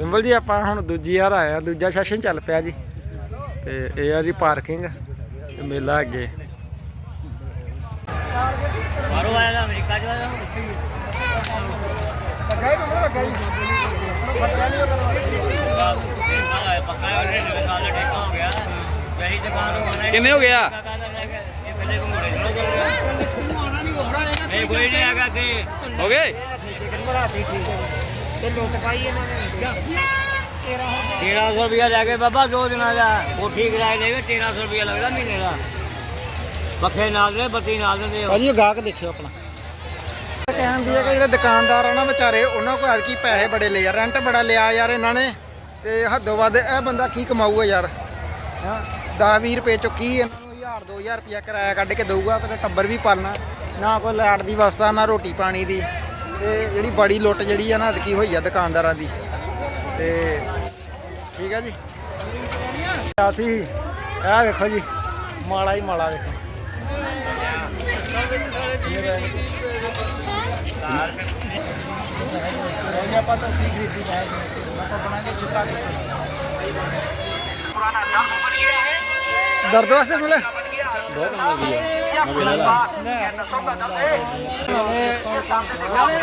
ਬਿੰਬਲ ਜੀ ਆਪਾਂ ਹੁਣ ਦੂਜੀ ਵਾਰ ਆਏ ਆ ਦੂਜਾ ਸੈਸ਼ਨ ਚੱਲ ਪਿਆ ਜੀ। ਤੇ ਇਹ ਆ ਜੀ ਪਾਰਕਿੰਗ ਤੇ ਮੇਲਾ ਅੱਗੇ। ਬਾਹਰੋਂ ਆਇਆ ਦਾ ਅਮਰੀਕਾ ਚ ਆਇਆ ਉੱਥੇ ਹੀ ਲੱਗਾ ਹੀ ਬਿੰਬਲ ਲੱਗਾ ਹੀ ਫਟਿਆ ਨਹੀਂ ਠੇਕਾ ਲਾਇਆ ਪੱਕਾ ਉਹਨੇ ਦੁਕਾਨ ਦਾ ਠੇਕਾ ਹੋ ਗਿਆ ਵਹੀ ਦੁਕਾਨ ਕਿੰਨੇ ਹੋ ਗਿਆ? ਇਹ ਪਹਿਲੇ ਘੁੰਮੜੇ ਚਲੋ ਚਲੋ ਨਹੀਂ ਕੋਈ ਨਹੀਂ ਹੈਗਾ ਤੇ ਹੋ ਗਏ? ਤੇਰਾਂ ਸੌ ਰੁਪਇਆ ਲੈ ਕੇ ਬਾਬਾ ਦੋ ਦਿਨਾਂ ਦਾ। ਉਹ ਠੀਕ ਰਹਿ ਜਾਵੇ 1300 ਰੁਪਇਆ ਲੱਗਦਾ ਮਹੀਨੇ ਦਾ। ਪੱਖੇ ਨਾਲ ਦੇ ਬੱਤੀ ਨਾਲ ਦਿੰਦੇ ਹੋ ਭਾਜੀ ਉਹ ਗਾਹਕ ਦੇਖਿਓ ਆਪਣਾ। ਕਹਿੰਦੀ ਹੈ ਕਿ ਜਿਹੜੇ ਦੁਕਾਨਦਾਰ ਆ ਨਾ ਵਿਚਾਰੇ ਉਹਨਾਂ ਕੋਲ ਹਰ ਕੀ ਪੈਸੇ ਬੜੇ ਲਏ ਆ। ਰੈਂਟ ਬੜਾ ਲਿਆ ਯਾਰ ਇਹਨਾਂ ਨੇ। ਤੇ ਹੱਦੋਂ ਵੱਧ ਇਹ ਬੰਦਾ ਕੀ ਕਮਾਊਗਾ ਯਾਰ? ਹਾਂ? 10 20 ਰੁਪਏ ਚੋਂ ਕੀ ਇਹਨਾਂ ਨੂੰ 1000 2000 ਰੁਪਇਆ ਕਿਰਾਇਆ ਕੱਢ ਕੇ ਦਊਗਾ ਤੇ ਟੱਬਰ ਵੀ ਪਾਲਣਾ। ਨਾ ਕੋਈ ਲਾਈਟ ਦੀ ਵਸਤਾ ਨਾ ਰੋਟੀ ਪਾਣੀ ਦੀ। ਤੇ ਜਿਹੜੀ ਬੜੀ ਲੁੱਟ ਜਿਹੜੀ ਆ ਨਾ ਕੀ ਹੋਈ ਆ ਦੁਕਾਨਦਾਰਾਂ ਦੀ। ਤੇ ਠੀਕ ਆ ਜੀ। ਅਸੀਂ ਇਹ ਵੇਖੋ ਜੀ, ਮਾਲਾ ਹੀ ਮਾਲਾ ਵੇਖੋ। ਆਪਾਂ ਤਾਂ ਕੀ ਖਰੀਦੀ ਹੈ ਆਪਾਂ ਬਣਾ ਕੇ ਚਿੱਟਾ ਦਰਦ ਵਾਸਤੇ ਮਿਲੇ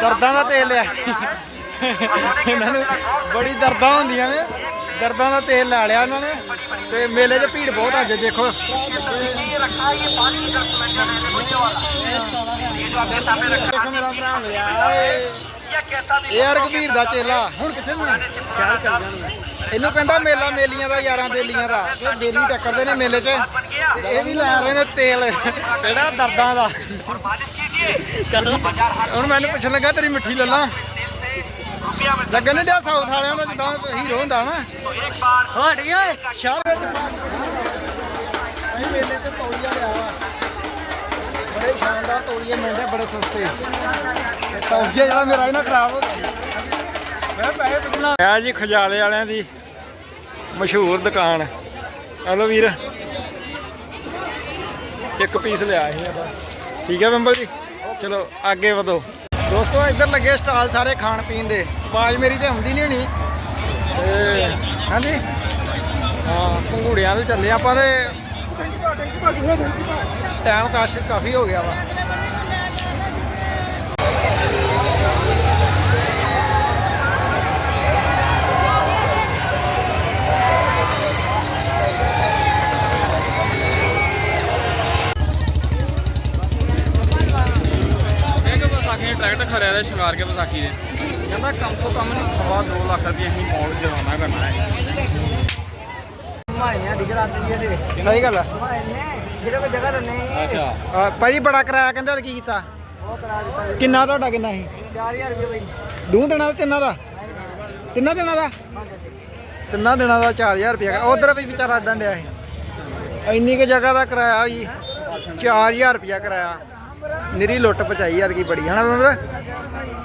ਦਰਦਾਂ ਦਾ ਤੇਲ ਲਿਆ। ਇਹਨਾਂ ਨੂੰ ਬੜੀ ਦਰਦਾਂ ਹੁੰਦੀਆਂ ਨੇ। ਦਰਦਾਂ ਦਾ ਤੇਲ ਲੈ ਲਿਆ ਇਹਨਾਂ ਨੇ। ਤੇ ਮੇਲੇ 'ਚ ਭੀੜ ਬਹੁਤ ਅੱਜ ਦੇਖੋ। ਇਹ ਯਾਰ ਕਬੀਰ ਦਾ ਚੇਲਾ। ਹੁਣ ਕਿੱਥੇ ਨਾ ਸ਼ਹਿਰ ਚੱਲ ਜਾਣਾ ਇਹਨੂੰ ਕਹਿੰਦਾ ਮੇਲਾ ਮੇਲੀਆਂ ਦਾ ਯਾਰਾਂ ਬੇਲੀਆਂ ਦਾ। ਇਹ ਬੇਲੀ ਟੱਕਰਦੇ ਨੇ ਮੇਲੇ 'ਚ। ਤੇ ਇਹ ਵੀ ਲੈ ਰਹੇ ਨੇ ਤੇਲ। ਕਿਹੜਾ ਦਰਦਾਂ ਦਾ? ਹੁਣ ਮੈਨੂੰ ਪੁੱਛਣ ਲੱਗਾ ਤੇਰੀ ਮਿੱਠੀ ਲੱਲਾ। ਲੱਗਣ ਨਹੀਂ ਡਿਆ ਸਾਊਥ ਵਾਲਿਆਂ ਦਾ ਜਿੱਦਾਂ ਹੀਰੋ ਹੁੰਦਾ ਨਾ। ਹਟ ਗਿਆ ਸ਼ਹਿਰ ਵਿੱਚ ਅਸੀਂ ਮੇਲੇ 'ਚ ਤੌਲੀਆ ਲਿਆ ਵਾ। ਬੜੇ ਸ਼ਾਨਦਾਰ ਤੌਲੀਏ ਮਿਲਦੇ ਬੜੇ ਸਸਤੇ। ਤੌਲੀਆ ਜਿਹੜਾ ਮੇਰਾ ਇਹ ਨਾ ਖਰਾਬ ਹੋ ਗਿਆ। ਆ ਜੀ ਖਜਾਲੇ ਵਾਲਿਆਂ ਦੀ ਮਸ਼ਹੂਰ ਦੁਕਾਨ। ਹਲੋ ਵੀਰ। ਇੱਕ ਪੀਸ ਲਿਆ ਸੀ ਆਪਾਂ। ਠੀਕ ਹੈ ਬੰਬਲ ਜੀ? ਚਲੋ ਅੱਗੇ ਵਧੋ। ਦੋਸਤੋ ਇੱਧਰ ਲੱਗੇ ਸਟਾਲ ਸਾਰੇ ਖਾਣ ਪੀਣ ਦੇ। ਆਵਾਜ਼ ਮੇਰੀ ਤੇ ਆਉਂਦੀ ਨਹੀਂ ਹੋਣੀ। ਹਾਂਜੀ? ਹਾਂ ਪੰਗੂੜਿਆਂ ਦੇ ਚੱਲੇ ਆਪਾਂ ਤੇ। ਟਾਈਮ ਕਾਸ਼ ਕਾਫੀ ਹੋ ਗਿਆ ਵਾ। ਟਰੈਕਟਰ ਖੜਿਆ ਦਾ ਸ਼ਿੰਗਾਰ ਕੇ ਵਿਸਾਖੀ ਦੇ। ਕਹਿੰਦਾ ਕਮ ਸੋ ਕਮ ਨੂੰ ਸਵਾ 2 ਲੱਖ ਰੁਪਏ ਅਸੀਂ ਮੌਲ ਜਵਾਨਾ ਕਰਨਾ ਹੈ। ਸਹੀ ਗੱਲ ਆ। ਅੱਛਾ। ਬੜਾ ਕਿਰਾਇਆ ਕਹਿੰਦਾ ਤੇ ਕੀ ਕੀਤਾ? ਕਿੰਨਾ ਤੁਹਾਡਾ ਕਿੰਨਾ ਸੀ? 4000 ਰੁਪਏ ਬਈ। ਦੋ ਦਿਨਾਂ ਦਾ ਤਿੰਨਾਂ ਦਾ? ਤਿੰਨਾਂ ਦਿਨਾਂ ਦਾ? ਤਿੰਨਾਂ ਦਿਨਾਂ ਦਾ 4000 ਰੁਪਏ ਉਧਰ ਵੀ ਵਿਚਾਰਾ ਅੱਡਣ ਡਿਆ ਸੀ। ਇੰਨੀ ਕੁ ਜਗ੍ਹਾ ਦਾ ਕਿਰਾਇਆ ਜੀ। 4000 ਰੁਪਏ ਕਿਰਾਇਆ। ਨਿਰੀ ਲੁੱਟ ਪਚਾਈ ਯਾਰ ਕੀ ਬੜੀ ਹਨਾ ਬੰਦਰ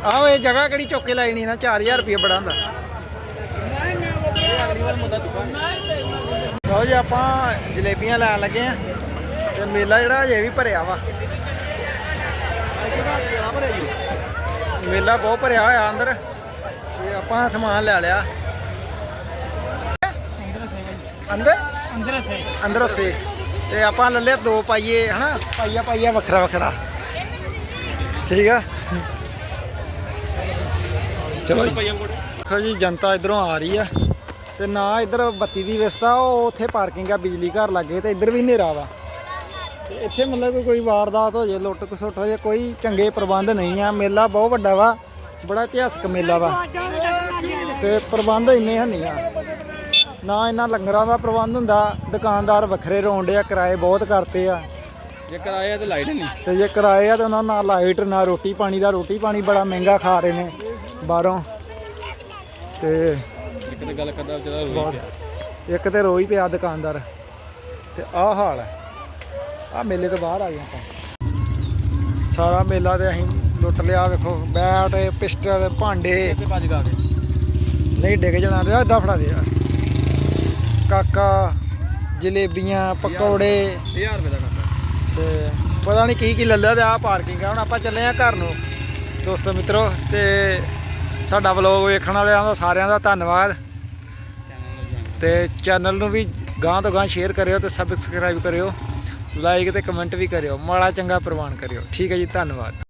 ਆਹੋ ਇਹ ਜਗ੍ਹਾ ਕਿਹੜੀ ਚੁੱਕ ਕੇ ਲਾਈ ਨਹੀਂ ਨਾ 4000 ਰੁਪਏ ਬੜਾ ਹੁੰਦਾ। ਲਓ ਜੀ ਆਪਾਂ ਜਲੇਬੀਆਂ ਲੈਣ ਲੱਗੇ ਆ ਤੇ ਮੇਲਾ ਜਿਹੜਾ ਅਜੇ ਵੀ ਭਰਿਆ ਵਾ। ਮੇਲਾ ਬਹੁਤ ਭਰਿਆ ਹੋਇਆ ਅੰਦਰ ਤੇ ਆਪਾਂ ਸਮਾਨ ਲੈ ਲਿਆ। ਅੰਦਰ? ਅੰਦਰ ਸੇ ਅੰਦਰ ਸੇ ਤੇ ਆਪਾਂ ਲੈ ਲਿਆ ਦੋ ਪਾਈਏ, ਹਨਾ? ਪਾਈਆ ਪਾਈਆ ਵੱਖਰਾ ਵੱਖਰਾ। ਠੀਕ ਆ? ਚਲੋ ਦੇਖੋ ਜੀ, ਜਨਤਾ ਇਧਰੋਂ ਆ ਰਹੀ ਆ। ਤੇ ਨਾ ਇਧਰ ਬੱਤੀ ਦੀ ਵਿਵਸਥਾ, ਉਹ ਉੱਥੇ ਪਾਰਕਿੰਗ ਆ, ਬਿਜਲੀ ਘਰ ਲੱਗੇ ਤੇ ਇਧਰ ਵੀ ਹਨੇਰਾ ਵਾ। ਤੇ ਇੱਥੇ ਮਤਲਬ ਕੋਈ ਵਾਰਦਾਤ ਹੋ ਜੇ, ਲੁੱਟ ਖਸੁੱਟ ਹੋ ਜੇ, ਕੋਈ ਚੰਗੇ ਪ੍ਰਬੰਧ ਨਹੀਂ ਆ। ਮੇਲਾ ਬਹੁਤ ਵੱਡਾ ਵਾ, ਬੜਾ ਇਤਿਹਾਸਕ ਮੇਲਾ ਵਾ। ਤੇ ਪ੍ਰਬੰਧ ਇੰਨੇ ਹੰਨੀ ਆ। ਨਾ ਇਹਨਾਂ ਲੰਗਰਾਂ ਦਾ ਪ੍ਰਬੰਧ ਹੁੰਦਾ ਦੁਕਾਨਦਾਰ ਵੱਖਰੇ ਰੋਂਡੇ ਆ ਕਿਰਾਏ ਬਹੁਤ ਕਰਤੇ ਆ। ਜੇ ਕਰਾਇਆ ਤੇ ਲਾਈਟ ਨਹੀਂ। ਤੇ ਜੇ ਕਿਰਾਏ ਆ ਤਾਂ ਉਹਨਾਂ ਨਾਲ ਲਾਈਟ ਨਾ ਰੋਟੀ ਪਾਣੀ ਦਾ ਰੋਟੀ ਪਾਣੀ ਬੜਾ ਮਹਿੰਗਾ ਖਾ ਰਹੇ ਨੇ ਬਾਹਰੋਂ। ਤੇ ਇੱਕ ਤੇ ਗੱਲ ਕਰਦਾ ਵਿਚਾਰਾ ਰੋਈ ਪਿਆ। ਇੱਕ ਤੇ ਰੋਈ ਪਿਆ ਦੁਕਾਨਦਾਰ। ਤੇ ਆਹ ਹਾਲ ਹੈ ਆ ਮੇਲੇ ਤੋਂ ਬਾਹਰ ਆ ਗਏ ਆਪਾਂ। ਸਾਰਾ ਮੇਲਾ ਤੇ ਅਸੀਂ ਲੁੱਟ ਲਿਆ ਵੇਖੋ ਬੈਟ ਪਿਸਟਲ ਭਾਂਡੇ। ਨਹੀਂ ਡਿੱਗ ਜਾਣਾ ਤੇ ਇਦਾਂ ਫੜਾ ਦੇ ਯਾਰ। ਕਾਕਾ ਜਲੇਬੀਆਂ ਪਕੌੜੇ। 1000 ਰੁਪਏ ਦਾ ਕਰਦਾ ਤੇ ਪਤਾ ਨਹੀਂ ਕੀ ਕੀ ਲੈ ਲਿਆ ਤੇ ਆਹ ਪਾਰਕਿੰਗ ਆ। ਹੁਣ ਆਪਾਂ ਚੱਲੇ ਆ ਘਰ ਨੂੰ। ਦੋਸਤੋ ਮਿੱਤਰੋ ਤੇ ਸਾਡਾ ਵਲੋਗ ਵੇਖਣ ਵਾਲਿਆਂ ਦਾ ਸਾਰਿਆਂ ਦਾ ਧੰਨਵਾਦ। ਤੇ ਚੈਨਲ ਨੂੰ ਵੀ ਗਾਂ ਤੋਂ ਗਾਂ ਸ਼ੇਅਰ ਕਰਿਓ ਤੇ ਸਬਸਕ੍ਰਾਈਬ ਕਰਿਓ। ਲਾਈਕ ਤੇ ਕਮੈਂਟ ਵੀ ਕਰਿਓ। ਮਾੜਾ ਚੰਗਾ ਪ੍ਰਵਾਨ ਕਰਿਓ। ਠੀਕ ਹੈ ਜੀ ਧੰਨਵਾਦ।